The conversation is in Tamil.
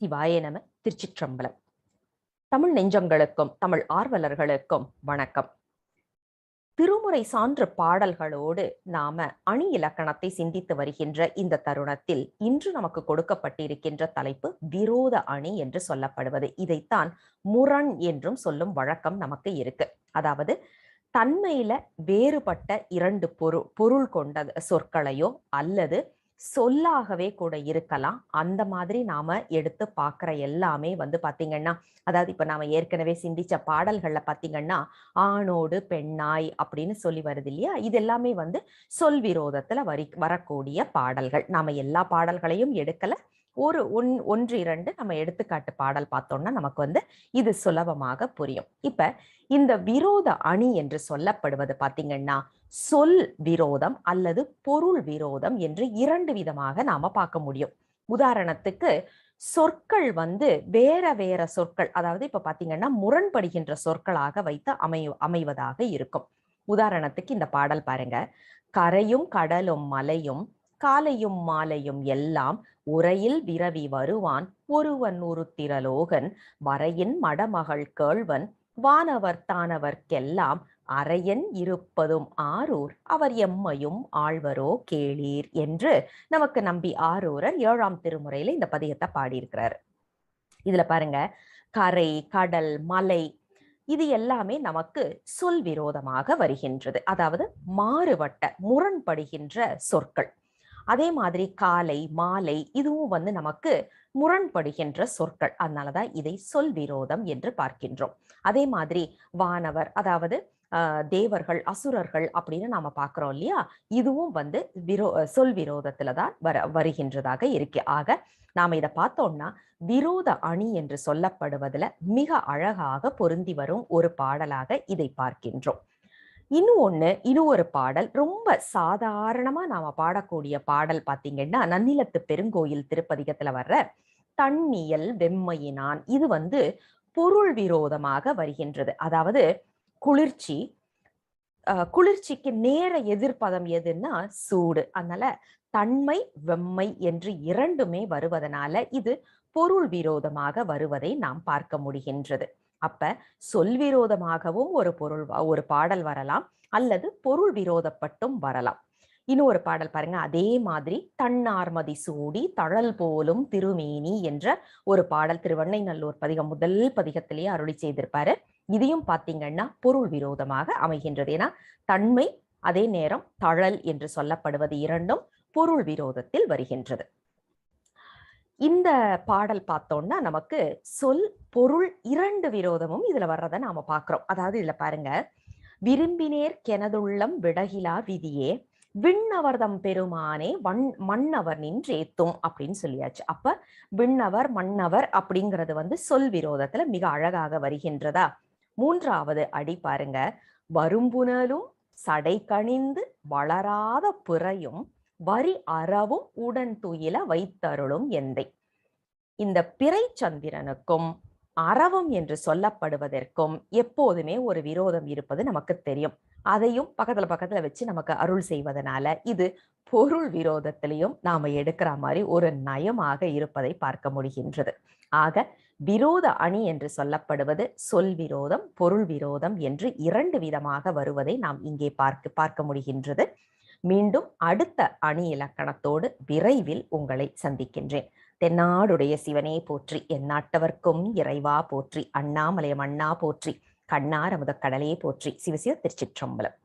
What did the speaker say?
சிவாய நம திருச்சிற்றம்பலம். தமிழ் நெஞ்சங்களுக்கும் தமிழ் ஆர்வலர்களுக்கும் வணக்கம். திருமுறை சான்று பாடல்களோடு நாம அணி இலக்கணத்தை சிந்தித்து வருகின்ற இந்த தருணத்தில் இன்று நமக்கு கொடுக்கப்பட்டிருக்கின்ற தலைப்பு விரோத அணி என்று சொல்லப்படுவது. இதைத்தான் முரண் என்றும் சொல்லும் வழக்கம் நமக்கு இருக்கு. அதாவது தன்மையில வேறுபட்ட இரண்டு பொருள் பொருள் கொண்ட சொற்களையோ அல்லது சொல்லாகவே கூட இருக்கலாம். அந்த மாதிரி நாம எடுத்து பார்க்குற எல்லாமே வந்து பாத்தீங்கன்னா அதாவது இப்ப நாம ஏற்கனவே சிந்திச்ச பாடல்கள்ல பாத்தீங்கன்னா ஆணோடு பெண்ணாய் அப்படின்னு சொல்லி வருது இல்லையா? இது எல்லாமே வந்து சொல் விரோதத்துல வரி வரக்கூடிய பாடல்கள். நாம எல்லா பாடல்களையும் எடுக்கல ஒரு ஒன் ஒன்று இரண்டு நம்ம எடுத்துக்காட்டு பாடல் பார்த்தோம்னா நமக்கு வந்து இது சுலபமாக புரியும். இப்ப இந்த விரோத அணி என்று சொல்லப்படுவது பாத்தீங்கன்னா சொல் விரோதம் அல்லது பொருள் விரோதம் என்று இரண்டு விதமாக நாம பார்க்க முடியும். உதாரணத்துக்கு சொற்கள் வந்து வேற வேற சொற்கள் அதாவது இப்ப பாத்தீங்கன்னா முரண்படுகின்ற சொற்களாக வைத்து அமை அமைவதாக இருக்கும். உதாரணத்துக்கு இந்த பாடல் பாருங்க. கரையும் கடலும் மலையும் காலையும் மாலையும் எல்லாம் உரையில் விரவி வருவான் ஒருவன் உருத்திரலோகன். வரையின் மடமகள் கேள்வன் வானவர் தானவர்க்கெல்லாம் அரையன் இருப்பதும் ஆரூர். அவர் எம்மையும் ஆழ்வரோ கேளீர் என்று நமக்கு நம்பி ஆரூரர் ஏழாம் திருமுறையில இந்த பதியத்தை பாடியிருக்கிறார். இதுல பாருங்க கரை கடல் மலை இது எல்லாமே நமக்கு சொல் விரோதமாக வருகின்றது. அதாவது மாறுபட்ட முரண்படுகின்ற சொற்கள். அதே மாதிரி காலை மாலை இதுவும் வந்து நமக்கு முரண்படுகின்ற சொற்கள். அதனாலதான் இதை சொல் விரோதம் என்று பார்க்கின்றோம். அதே மாதிரி வானவர் அதாவது தேவர்கள் அசுரர்கள் அப்படின்னு நாம பாக்குறோம் இல்லையா? இதுவும் வந்து விரோ சொல் விரோதத்துல தான் வர வருகின்றதாக இருக்கு. ஆக நாம இதை பார்த்தோம்னா விரோத அணி என்று சொல்லப்படுவதுல மிக அழகாக பொருந்தி வரும் ஒரு பாடலாக இதை பார்க்கின்றோம். இன்னும் ஒன்று இன்னும் ஒரு பாடல். ரொம்ப சாதாரணமா நாம பாடக்கூடிய பாடல் பார்த்தீங்கன்னா நன்னிலத்து பெருங்கோயில் திருப்பதிகத்துல வர்ற தண்ணியல் வெம்மையினான். இது வந்து பொருள் விரோதமாக வருகின்றது. அதாவது குளிர்ச்சி குளிர்ச்சிக்கு நேர எதிர்ப்பதம் எதுன்னா சூடு. அதனால தன்மை வெம்மை என்று இரண்டுமே வருவதனால இது பொருள் விரோதமாக வருவதை நாம் பார்க்க முடிகின்றது. அப்ப சொல் விரோதமாகவும் ஒரு பொருள் ஒரு பாடல் வரலாம். அல்லது பொருள் விரோதப்பட்டும் வரலாம். இன்னொரு பாடல் பாருங்க. அதே மாதிரி தன்னார்மதி சூடி தழல் போலும் திருமேனி என்ற ஒரு பாடல் திருவண்ணைநல்லூர் பதிகம் முதல் பதிகத்திலேயே அருளி செய்திருப்பாரு. இதையும் பார்த்தீங்கன்னா பொருள் விரோதமாக அமைகின்றது. ஏன்னா தன்மை அதே நேரம் தழல் என்று சொல்லப்படுவது இரண்டும் பொருள் விரோதத்தில் வருகின்றது. இந்த பாடல் பார்த்தோம்னா நமக்கு சொல் பொருள் இரண்டு விரோதமும் இதுல வர்றதை நாம பாக்குறோம் அதாவது இதுல பாருங்க. விரும்பினேர் கெனதுள்ளம் விடகிலா விதியே விண்ணவர்தம் பெருமானே வன் மன்னவர் நின்றேத்தும் அப்படின்னு சொல்லியாச்சு. அப்ப விண்ணவர் மன்னவர் அப்படிங்கிறது வந்து சொல் விரோதத்துல மிக அழகாக வருகின்றதா? மூன்றாவது அடி பாருங்க. வரும்புனலும் சடை கணிந்து வளராத பிறையும் வரி அறவும் உடன் துயில வைத்தருளும் எந்தை. இந்த பிறை சந்திரனுக்கும் அறவம் என்று சொல்லப்படுவதற்கும் எப்போதுமே ஒரு விரோதம் இருப்பது நமக்கு தெரியும். அதையும் பக்கத்துல பக்கத்துல வச்சு நமக்கு அருள் செய்வதனால இது பொருள் விரோதத்திலையும் நாம எடுக்கிற மாதிரி ஒரு நயமாக இருப்பதை பார்க்க முடிகின்றது. ஆக விரோத அணி என்று சொல்லப்படுவது சொல் விரோதம் பொருள் விரோதம் என்று இரண்டு விதமாக வருவதை நாம் இங்கே பார்க்க பார்க்க முடிகின்றது. மீண்டும் அடுத்த அணி இலக்கணத்தோடு விரைவில் உங்களை சந்திக்கின்றேன். தென்னாடுடைய சிவனே போற்றி எந்நாட்டவர்க்கும் இறைவா போற்றி அண்ணாமலையம் அண்ணா போற்றி கண்ணார் அமுத கடலே போற்றி. சிவசிவ திருச்சிற்றம்பலம்.